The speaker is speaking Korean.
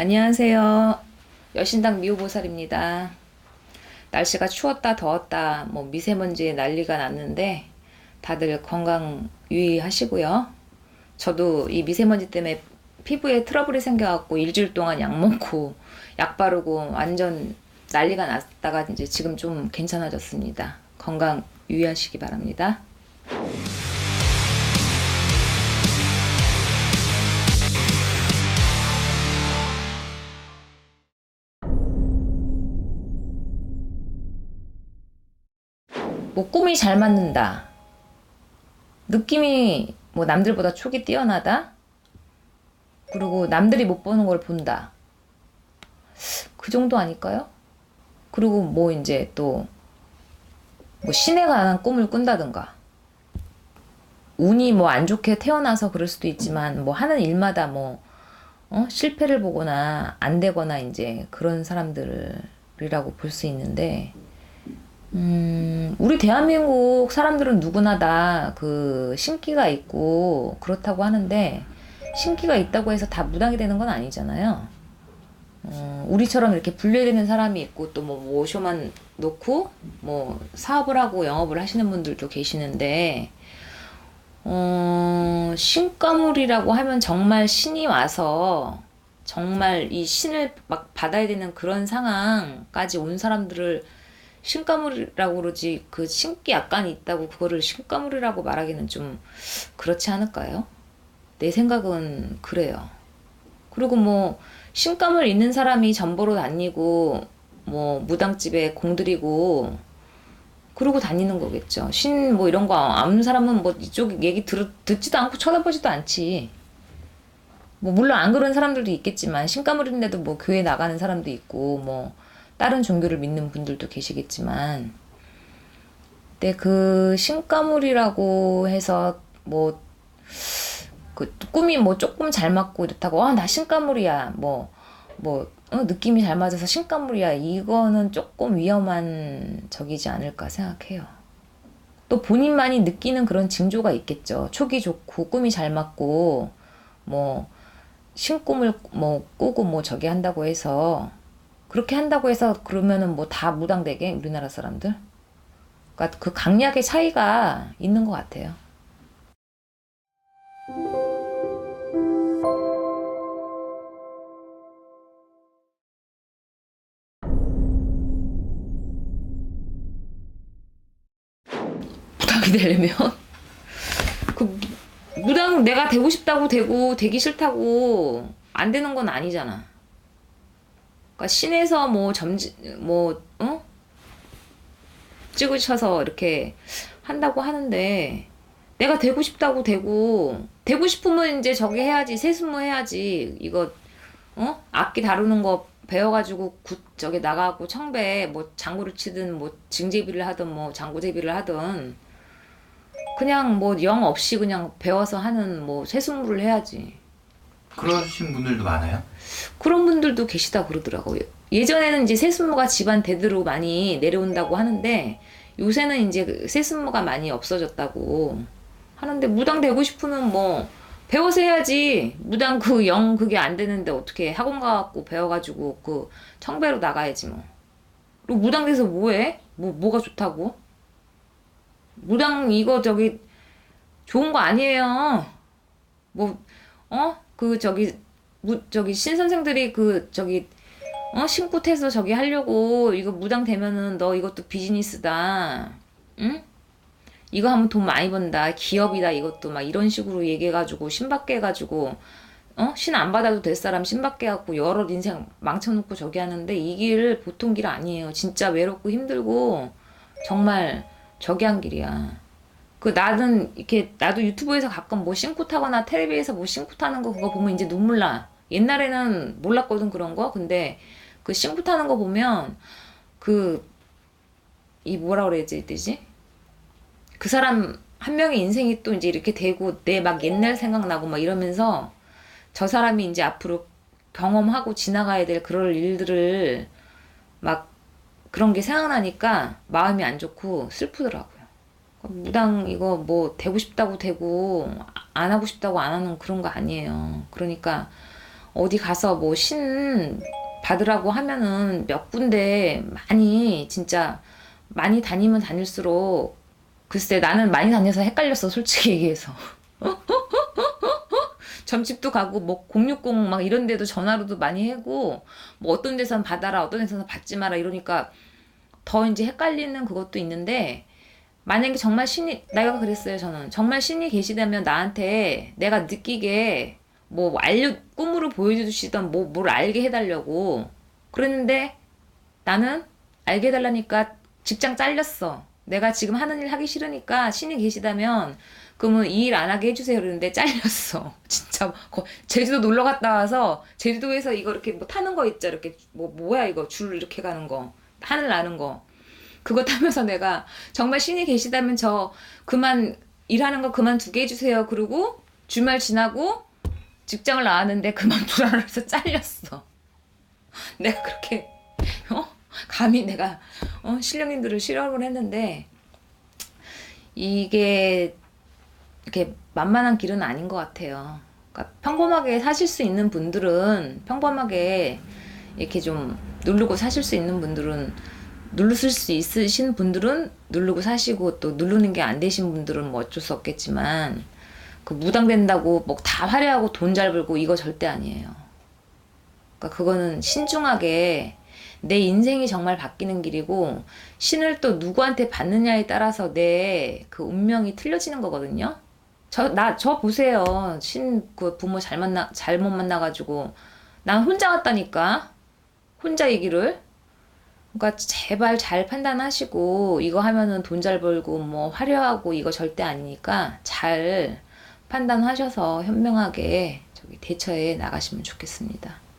안녕하세요. 여신당 미호보살입니다. 날씨가 추웠다 더웠다 뭐 미세먼지에 난리가 났는데 다들 건강 유의하시고요. 저도 이 미세먼지 때문에 피부에 트러블이 생겨갖고 일주일 동안 약 먹고 약 바르고 완전 난리가 났다가 이제 지금 좀 괜찮아졌습니다. 건강 유의하시기 바랍니다. 뭐 꿈이 잘 맞는다. 느낌이 뭐 남들보다 촉이 뛰어나다. 그리고 남들이 못 보는 걸 본다. 그 정도 아닐까요? 그리고 뭐 이제 또 뭐 신에 관한 꿈을 꾼다든가. 운이 뭐 안 좋게 태어나서 그럴 수도 있지만 뭐 하는 일마다 뭐 어? 실패를 보거나 안 되거나 이제 그런 사람들이라고 볼 수 있는데 음, 우리 대한민국 사람들은 누구나 다 그 신기가 있고 그렇다고 하는데 신기가 있다고 해서 다 무당이 되는 건 아니잖아요. 어, 우리처럼 이렇게 분류되는 사람이 있고 또 뭐 모셔만 놓고 뭐 사업을 하고 영업을 하시는 분들도 계시는데 어, 신가물이라고 하면 정말 신이 와서 정말 이 신을 막 받아야 되는 그런 상황까지 온 사람들을 신가물이라고 그러지 그 신기 약간 있다고 그거를 신가물이라고 말하기는 좀 그렇지 않을까요? 내 생각은 그래요. 그리고 뭐 신감을 있는 사람이 전보로 다니고 뭐 무당집에 공들이고 그러고 다니는 거겠죠. 신 뭐 이런 거 아는 사람은 뭐 이쪽 얘기 들, 듣지도 않고 쳐다보지도 않지. 뭐 물론 안 그런 사람들도 있겠지만 신가물인데도 뭐 교회 나가는 사람도 있고 뭐 다른 종교를 믿는 분들도 계시겠지만 근데 그 신가물이라고 해서 뭐 그 꿈이 뭐 조금 잘 맞고 이렇다고 아 나 신가물이야 뭐 뭐 어, 느낌이 잘 맞아서 신가물이야 이거는 조금 위험한 적이지 않을까 생각해요. 또 본인만이 느끼는 그런 징조가 있겠죠. 촉이 좋고 꿈이 잘 맞고 뭐 신꿈을 뭐 꾸고 뭐 저기 한다고 해서 그렇게 한다고 해서 그러면은 뭐 다 무당되게 우리나라 사람들? 그러니까 그 강약의 차이가 있는 것 같아요. 무당이 되려면 그 무당 내가 되고 싶다고 되고 되기 싫다고 안 되는 건 아니잖아. 그러니까 신에서 뭐 점지 뭐 어? 찍으셔서 이렇게 한다고 하는데 내가 되고 싶다고 되고 되고 싶으면 이제 저기 해야지 세수무 해야지. 이거 어? 악기 다루는 거 배워가지고 굿 저기 나가고 청배 뭐 장구를 치든 뭐 징제비를 하든 뭐 장구제비를 하든 그냥 뭐 영 없이 그냥 배워서 하는 뭐 세수무를 해야지 그러신 분들도 많아요? 그런 분들도 계시다 그러더라고요. 예전에는 이제 세순무가 집안 대대로 많이 내려온다고 하는데 요새는 이제 그 세순무가 많이 없어졌다고 하는데 무당 되고 싶으면 뭐 배워서 해야지 무당 그 영 그게 안 되는데 어떻게 학원 가갖고 배워가지고 그 청배로 나가야지 뭐 그리고 무당 돼서 뭐해? 뭐 뭐가 좋다고? 무당 이거 저기 좋은 거 아니에요. 뭐 어? 그 저기 무 저기 신 선생들이 그 저기 어 신굿해서 저기 하려고 이거 무당 되면은 너 이것도 비즈니스다. 응? 이거 하면 돈 많이 번다. 기업이다 이것도 막 이런 식으로 얘기해가지고 신받게 해가지고 어? 신 안 받아도 될 사람 신받게 해갖고 여러 인생 망쳐놓고 저기 하는데 이 길 보통 길 아니에요. 진짜 외롭고 힘들고 정말 저기 한 길이야. 그 나는 이렇게 나도 유튜브에서 가끔 뭐 싱쿠 타거나 텔레비에서 뭐 싱쿠 타는 거 그거 보면 이제 눈물 나. 옛날에는 몰랐거든 그런 거. 근데 그 싱쿠 타는 거 보면 그 이 뭐라 그래야 되지? 그 사람 한 명의 인생이 또 이제 이렇게 되고 내 막 옛날 생각나고 막 이러면서 저 사람이 이제 앞으로 경험하고 지나가야 될 그럴 일들을 막 그런 게 생각나니까 마음이 안 좋고 슬프더라고요. 무당 이거 뭐 되고 싶다고 되고 안 하고 싶다고 안 하는 그런 거 아니에요. 그러니까 어디 가서 뭐 신 받으라고 하면은 몇 군데 많이 진짜 많이 다니면 다닐수록 글쎄 나는 많이 다녀서 헷갈렸어 솔직히 얘기해서 점집도 가고 뭐 060 막 이런 데도 전화로도 많이 하고 뭐 어떤 데선 받아라 어떤 데서는 받지 마라 이러니까 더 이제 헷갈리는 그것도 있는데 만약에 정말 신이 내가 그랬어요 저는. 정말 신이 계시다면 나한테 내가 느끼게 뭐 알려 꿈으로 보여주시던 뭐 뭘 알게 해달라고 그랬는데 나는 알게 해달라니까 직장 잘렸어. 내가 지금 하는 일 하기 싫으니까 신이 계시다면 그러면 이 일 안 하게 해주세요. 그러는데 잘렸어. 진짜 거- 제주도 놀러 갔다 와서 제주도에서 이거 이렇게 뭐 타는 거 있죠? 이렇게 뭐 뭐야 이거? 줄 이렇게 가는 거. 하늘 나는 거 그거 타면서 내가 정말 신이 계시다면 저 그만 일하는 거 그만두게 해주세요. 그리고 주말 지나고 직장을 나왔는데 그만두라 그래서 잘렸어. 내가 그렇게 어? 감히 내가 어? 신령님들을 실험을 했는데 이게 이렇게 만만한 길은 아닌 것 같아요. 그러니까 평범하게 사실 수 있는 분들은 평범하게 이렇게 좀 누르고 사실 수 있는 분들은 누르실 수 있으신 분들은 누르고 사시고 또 누르는 게 안 되신 분들은 뭐 어쩔 수 없겠지만 그 무당된다고 뭐 다 화려하고 돈 잘 벌고 이거 절대 아니에요. 그러니까 그거는 신중하게 내 인생이 정말 바뀌는 길이고 신을 또 누구한테 받느냐에 따라서 내 그 운명이 틀려지는 거거든요. 저 나 저 보세요. 신 그 부모 잘 만나 잘못 만나 가지고 난 혼자 왔다니까 혼자 얘기를 그러니까 제발 잘 판단하시고 이거 하면은 돈 잘 벌고 뭐 화려하고 이거 절대 아니니까 잘 판단하셔서 현명하게 저기 대처해 나가시면 좋겠습니다.